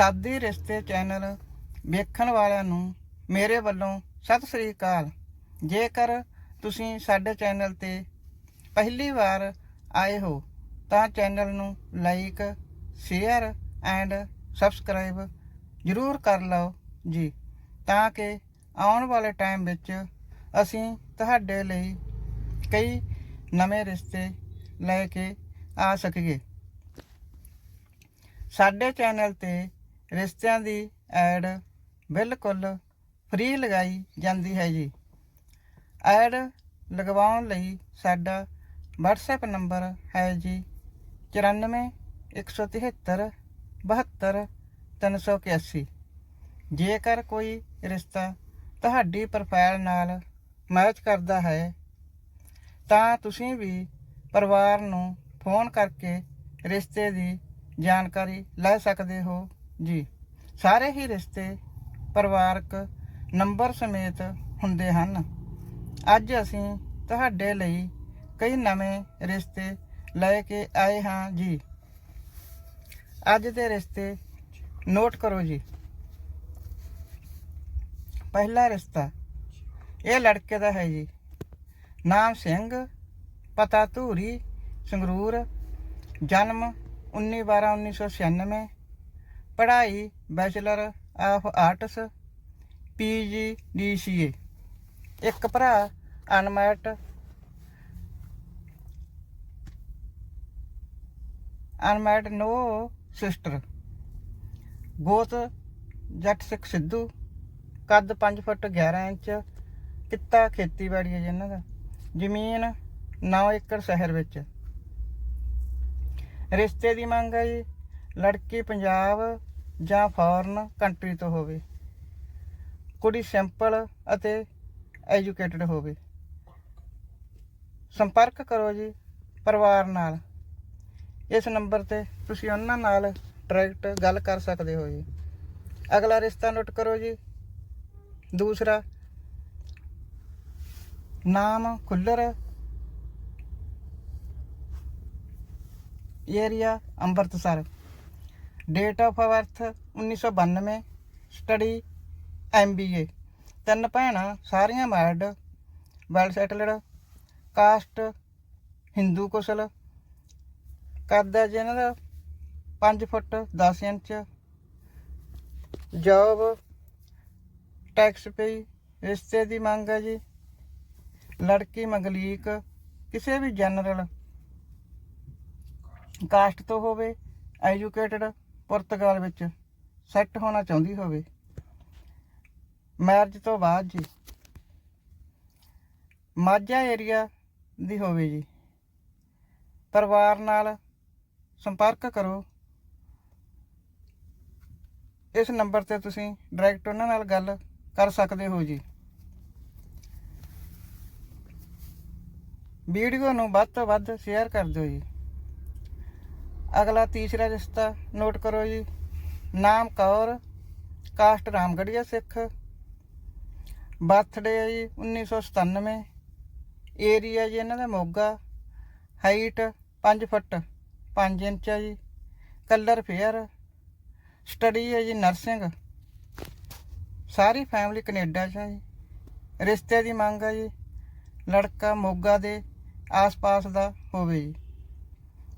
ਸਾਦੀ ਰਿਸ਼ਤੇ ਚੈਨਲ ਵੇਖਣ ਵਾਲਿਆਂ ਨੂੰ ਮੇਰੇ ਵੱਲੋਂ ਸਤਿ ਸ੍ਰੀ ਅਕਾਲ। ਜੇਕਰ ਤੁਸੀਂ ਸਾਡੇ ਚੈਨਲ ਤੇ ਪਹਿਲੀ ਵਾਰ ਆਏ ਹੋ, ਤਾਂ ਚੈਨਲ ਨੂੰ ਲਾਈਕ, ਸ਼ੇਅਰ ਐਂਡ ਸਬਸਕ੍ਰਾਈਬ ਜ਼ਰੂਰ ਕਰ ਲਓ ਜੀ, ਤਾਂ ਕਿ ਆਉਣ ਵਾਲੇ ਟਾਈਮ ਵਿੱਚ ਅਸੀਂ ਤੁਹਾਡੇ ਲਈ ਕਈ ਨਵੇਂ ਰਿਸ਼ਤੇ ਲੈ ਕੇ ਆ ਸਕੀਏ। ਸਾਡੇ ਚੈਨਲ ਤੇ ਰਿਸ਼ਤਿਆਂ ਦੀ ਐਡ ਬਿਲਕੁਲ ਫ੍ਰੀ ਲਗਾਈ ਜਾਂਦੀ ਹੈ ਜੀ। ਐਡ ਲਗਵਾਉਣ ਲਈ ਸਾਡਾ WhatsApp ਨੰਬਰ ਹੈ ਜੀ 94 173 72 381 ਜੇਕਰ ਕੋਈ ਰਿਸ਼ਤਾ ਤੁਹਾਡੀ ਪ੍ਰੋਫਾਈਲ ਨਾਲ ਮੈਚ ਕਰਦਾ ਹੈ, ਤਾਂ ਤੁਸੀਂ ਵੀ ਪਰਿਵਾਰ ਨੂੰ ਫੋਨ ਕਰਕੇ ਰਿਸ਼ਤੇ ਦੀ ਜਾਣਕਾਰੀ ਲੈ ਸਕਦੇ ਹੋ। ਜੀ। ਸਾਰੇ ਹੀ ਰਿਸ਼ਤੇ ਪਰਿਵਾਰਕ ਨੰਬਰ ਸਮੇਤ ਹੁੰਦੇ ਹਨ। ਅੱਜ ਅਸੀਂ ਤੁਹਾਡੇ ਲਈ ਕਈ ਨਵੇਂ ਰਿਸ਼ਤੇ ਲੈ ਕੇ ਆਏ ਹਾਂ ਜੀ। ਅੱਜ ਦੇ ਰਿਸ਼ਤੇ ਨੋਟ ਕਰੋ ਜੀ। ਪਹਿਲਾ ਰਿਸ਼ਤਾ ਇਹ ਲੜਕੇ ਦਾ ਹੈ ਜੀ। ਨਾਮ ਸਿੰਘ, ਪਤਾ ਧੂਰੀ, ਸੰਗਰੂਰ, ਜਨਮ 19/12/1996 ਪੜ੍ਹਾਈ, bachelor of arts PG DCA ਇੱਕ ਭਰਾ, ਅਨਮੈਟ। ਅਨਮੈਟ ਨੋ ਸਿਸਟਰ। ਗੋਤ ਜੱਟ ਸਿੱਖ ਸਿੱਧੂ। ਕੱਦ 5 ਫੁੱਟ 11 ਇੰਚ। ਕਿੱਤਾ ਖੇਤੀਬਾੜੀ ਹੈ ਜੀ ਇਹਨਾਂ ਦਾ। ਜ਼ਮੀਨ 9 ਏਕੜ ਸ਼ਹਿਰ ਵਿੱਚ। ਰਿਸ਼ਤੇ ਦੀ ਮੰਗ ਹੈ ਜੀ। ਲੜਕੀ ਪੰਜਾਬ ਜਾਂ ਫੋਰਨ ਕੰਟਰੀ ਤੋਂ ਹੋਵੇ। ਕੁੜੀ ਸਿੰਪਲ ਅਤੇ ਐਜੂਕੇਟਡ ਹੋਵੇ। ਸੰਪਰਕ ਕਰੋ ਜੀ ਪਰਿਵਾਰ ਨਾਲ। ਇਸ ਨੰਬਰ ਤੇ ਤੁਸੀਂ ਉਹਨਾਂ ਨਾਲ ਡਾਇਰੈਕਟ ਗੱਲ ਕਰ ਸਕਦੇ ਹੋ ਜੀ। ਅਗਲਾ ਰਿਸ਼ਤਾ ਨੋਟ ਕਰੋ ਜੀ। ਦੂਸਰਾ, ਨਾਮ Khullar area Amritsar. Date of birth 1992 study MBA ਤਿੰਨ ਭੈਣਾਂ, ਸਾਰੀਆਂ married well settled caste Hindu Kushal. ਕਰਦਾ ਜੀ ਇਹਨਾਂ ਦਾ 5 ਫੁੱਟ 10 ਇੰਚ ਜੌਬ ਟੈਕਸ ਪਈ, ਰਿਸ਼ਤੇ ਦੀ ਮੰਗ ਹੈ ਜੀ। ਲੜਕੀ ਮੰਗਲੀਕ, ਕਿਸੇ ਵੀ ਜਨਰਲ ਕਾਸਟ ਤੋਂ ਹੋਵੇ ਐਜੂਕੇਟਡ ਪੁਰਤਗਾਲ ਵਿੱਚ ਸੈੱਟ ਹੋਣਾ ਚਾਹੁੰਦੀ ਹੋਵੇ। ਮੈਰਿਜ ਤੋਂ ਬਾਅਦ ਜੀ। ਮਾਝਾ ਏਰੀਆ ਦੀ ਹੋਵੇ ਜੀ। ਪਰਿਵਾਰ ਨਾਲ ਸੰਪਰਕ ਕਰੋ। ਇਸ ਨੰਬਰ ਤੇ ਤੁਸੀਂ ਡਾਇਰੈਕਟ ਉਹਨਾਂ ਨਾਲ ਗੱਲ ਕਰ ਸਕਦੇ ਹੋ ਜੀ। ਵੀਡੀਓ ਨੂੰ ਵੱਧ ਤੋਂ ਵੱਧ ਸ਼ੇਅਰ ਕਰ ਦਿਓ ਜੀ। ਅਗਲਾ ਤੀਸਰਾ ਰਿਸ਼ਤਾ ਨੋਟ ਕਰੋ ਜੀ। ਨਾਮ ਕੌਰ, ਕਾਸਟ ਰਾਮਗੜੀਆ ਸਿੱਖ। ਬਰਥਡੇ ਹੈ ਜੀ 1997 ਏਰੀਆ ਜੀ ਇਹਨਾਂ ਦਾ ਮੋਗਾ। ਹਾਈਟ 5 ਫੁੱਟ 5 ਇੰਚ ਹੈ ਜੀ। Colour fair. ਸਟੱਡੀ ਹੈ ਜੀ ਨਰਸਿੰਗ। ਸਾਰੀ ਫੈਮਿਲੀ ਕੈਨੇਡਾ 'ਚ ਹੈ ਜੀ। ਰਿਸ਼ਤੇ ਦੀ ਮੰਗ ਹੈ ਜੀ। ਲੜਕਾ ਮੋਗਾ ਦੇ ਆਸ-ਪਾਸ ਦਾ ਹੋਵੇ ਜੀ।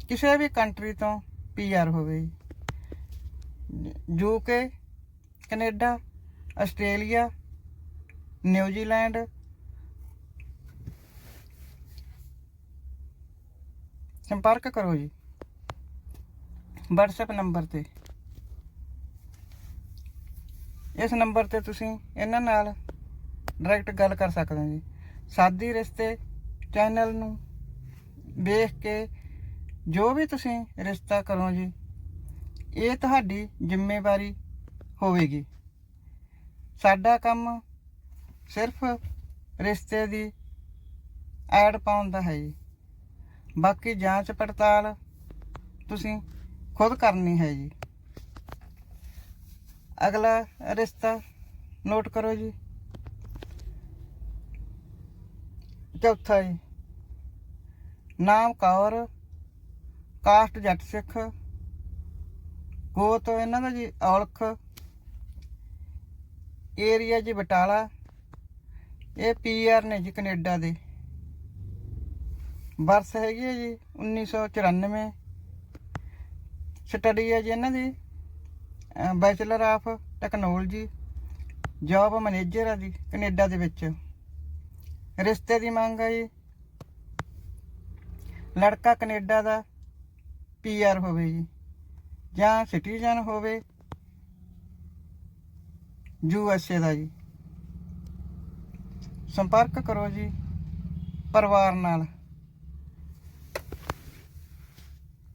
ਕਿਸੇ ਵੀ ਕੰਟਰੀ ਤੋਂ ਪੀਆਰ ਹੋਵੇ ਜੀ। ਯੂਕੇ ਕੈਨੇਡਾ, ਆਸਟ੍ਰੇਲੀਆ ਨਿਊਜ਼ੀਲੈਂਡ ਸੰਪਰਕ ਕਰੋ ਜੀ। WhatsApp ਨੰਬਰ ਤੇ। ਇਸ ਨੰਬਰ ਤੇ ਤੁਸੀਂ ਇਹਨਾਂ ਨਾਲ ਡਾਇਰੈਕਟ ਗੱਲ ਕਰ ਸਕਦੇ ਹੋ ਜੀ। ਸਾਦੀ ਰਿਸ਼ਤੇ ਚੈਨਲ ਨੂੰ ਵੇਖ ਕੇ ਜੋ ਵੀ ਤੁਸੀਂ ਰਿਸ਼ਤਾ ਕਰੋ ਜੀ, ਇਹ ਤੁਹਾਡੀ ਜ਼ਿੰਮੇਵਾਰੀ ਹੋਵੇਗੀ। ਸਾਡਾ ਕੰਮ ਸਿਰਫ ਰਿਸ਼ਤੇ ਦੀ ਐਡ ਪਾਉਣ ਦਾ ਹੈ ਜੀ। ਬਾਕੀ ਜਾਂਚ ਪੜਤਾਲ ਤੁਸੀਂ ਖੁਦ ਕਰਨੀ ਹੈ ਜੀ। ਅਗਲਾ ਰਿਸ਼ਤਾ ਨੋਟ ਕਰੋ ਜੀ। ਚੌਥਾ ਜੀ, ਨਾਮ ਕੌਰ ਕਾਸਟ ਜੱਟ ਸਿੱਖ, ਗੋਤ ਇਹਨਾਂ ਦਾ ਜੀ ਔਲਖ, ਏਰੀਆ ਜੀ ਬਟਾਲਾ, ਇਹ ਪੀਆਰ ਨੇ ਜੀ ਕੈਨੇਡਾ ਦੇ। ਬਰਸ ਹੈਗੀ ਹੈ ਜੀ 1994 ਸਟੱਡੀ ਹੈ ਜੀ ਇਹਨਾਂ ਦੀ bachelor of technology, job manager ਆ ਜੀ ਕੈਨੇਡਾ ਦੇ ਵਿੱਚ। ਰਿਸ਼ਤੇ ਦੀ ਮੰਗ ਹੈ ਜੀ। ਲੜਕਾ ਕੈਨੇਡਾ ਦਾ ਪੀਆਰ ਹੋਵੇ ਜੀ, ਜਾਂ ਸਿਟੀਜ਼ਨ ਹੋਵੇ, ਯੂ ਐਸ ਏ ਦਾ ਜੀ। ਸੰਪਰਕ ਕਰੋ ਜੀ, ਪਰਿਵਾਰ ਨਾਲ।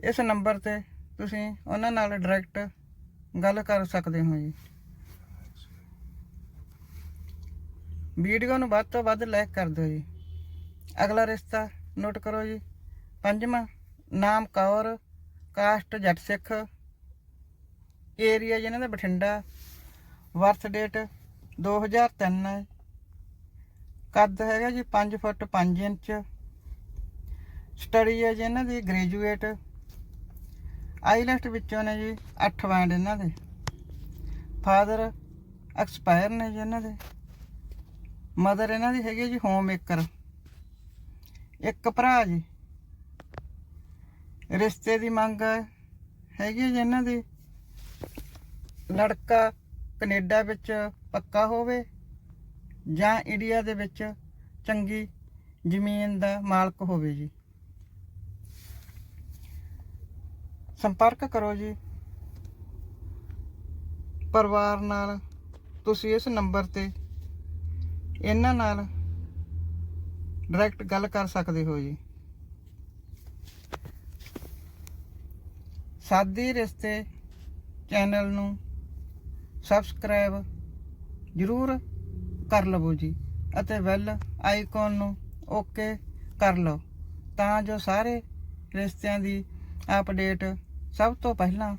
ਇਸ ਨੰਬਰ ਤੇ ਤੁਸੀਂ ਉਹਨਾਂ ਨਾਲ ਡਾਇਰੈਕਟ ਗੱਲ ਕਰ ਸਕਦੇ ਹੋ ਜੀ। ਵੀਡੀਓ ਨੂੰ ਵੱਧ ਤੋਂ ਵੱਧ ਲਾਈਕ ਕਰ ਦਿਓ ਜੀ। ਅਗਲਾ ਰਿਸ਼ਤਾ ਨੋਟ ਕਰੋ ਜੀ। ਪੰਜਵਾਂ, ਨਾਮ ਕੌਰ। ਕਾਸਟ ਜੱਟ ਸਿੱਖ, ਏਰੀਆ ਜਿਹਨਾਂ ਦਾ ਬਠਿੰਡਾ ਬਰਥ ਡੇਟ 2003 ਹੈ ਕੱਦ ਹੈਗਾ ਜੀ 5 ਫੁੱਟ 5 ਇੰਚ, ਸਟੱਡੀ ਹੈ ਜੀ ਇਹਨਾਂ ਦੀ ਗ੍ਰੈਜੂਏਟ ਆਈਲੈਟ ਵਿੱਚੋਂ ਨੇ ਜੀ 8 ਬੈਂਡ ਇਹਨਾਂ ਦੇ, ਫਾਦਰ ਐਕਸਪਾਇਰ ਨੇ ਜੀ ਇਹਨਾਂ ਦੇ, ਮਦਰ ਇਹਨਾਂ ਦੀ ਹੈਗੀ ਜੀ ਹੋਮ ਮੇਕਰ, ਇੱਕ ਭਰਾ ਜੀ। ਰਿਸ਼ਤੇ ਦੀ ਮੰਗ ਹੈਗੀ ਜੀ ਇਹਨਾਂ ਦੀ। ਲੜਕਾ ਕੈਨੇਡਾ ਵਿੱਚ ਪੱਕਾ ਹੋਵੇ ਜਾਂ ਇੰਡੀਆ ਦੇ ਵਿੱਚ ਚੰਗੀ ਜ਼ਮੀਨ ਦਾ ਮਾਲਕ ਹੋਵੇ ਜੀ। ਸੰਪਰਕ ਕਰੋ ਜੀ। ਪਰਿਵਾਰ ਨਾਲ ਤੁਸੀਂ ਇਸ ਨੰਬਰ ਤੇ ਇਹਨਾਂ ਨਾਲ ਡਾਇਰੈਕਟ ਗੱਲ ਕਰ ਸਕਦੇ ਹੋ ਜੀ। ਸਾਦੀ ਰਿਸ਼ਤੇ ਚੈਨਲ ਨੂੰ ਸਬਸਕ੍ਰਾਈਬ ਜ਼ਰੂਰ ਕਰ ਲਵੋ ਜੀ ਅਤੇ ਬੈਲ ਆਈਕਨ ਨੂੰ ਓਕੇ ਕਰ ਲਓ ਤਾਂ ਜੋ ਸਾਰੇ ਰਿਸ਼ਤਿਆਂ ਦੀ ਅਪਡੇਟ ਸਭ ਤੋਂ ਪਹਿਲਾਂ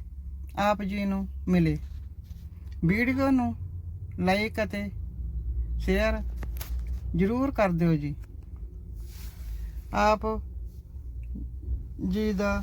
ਆਪ ਜੀ ਨੂੰ ਮਿਲੇ। ਵੀਡੀਓ ਨੂੰ ਲਾਈਕ ਅਤੇ ਸ਼ੇਅਰ ਜ਼ਰੂਰ ਕਰ ਦਿਓ ਜੀ। ਆਪ ਜੀ ਦਾ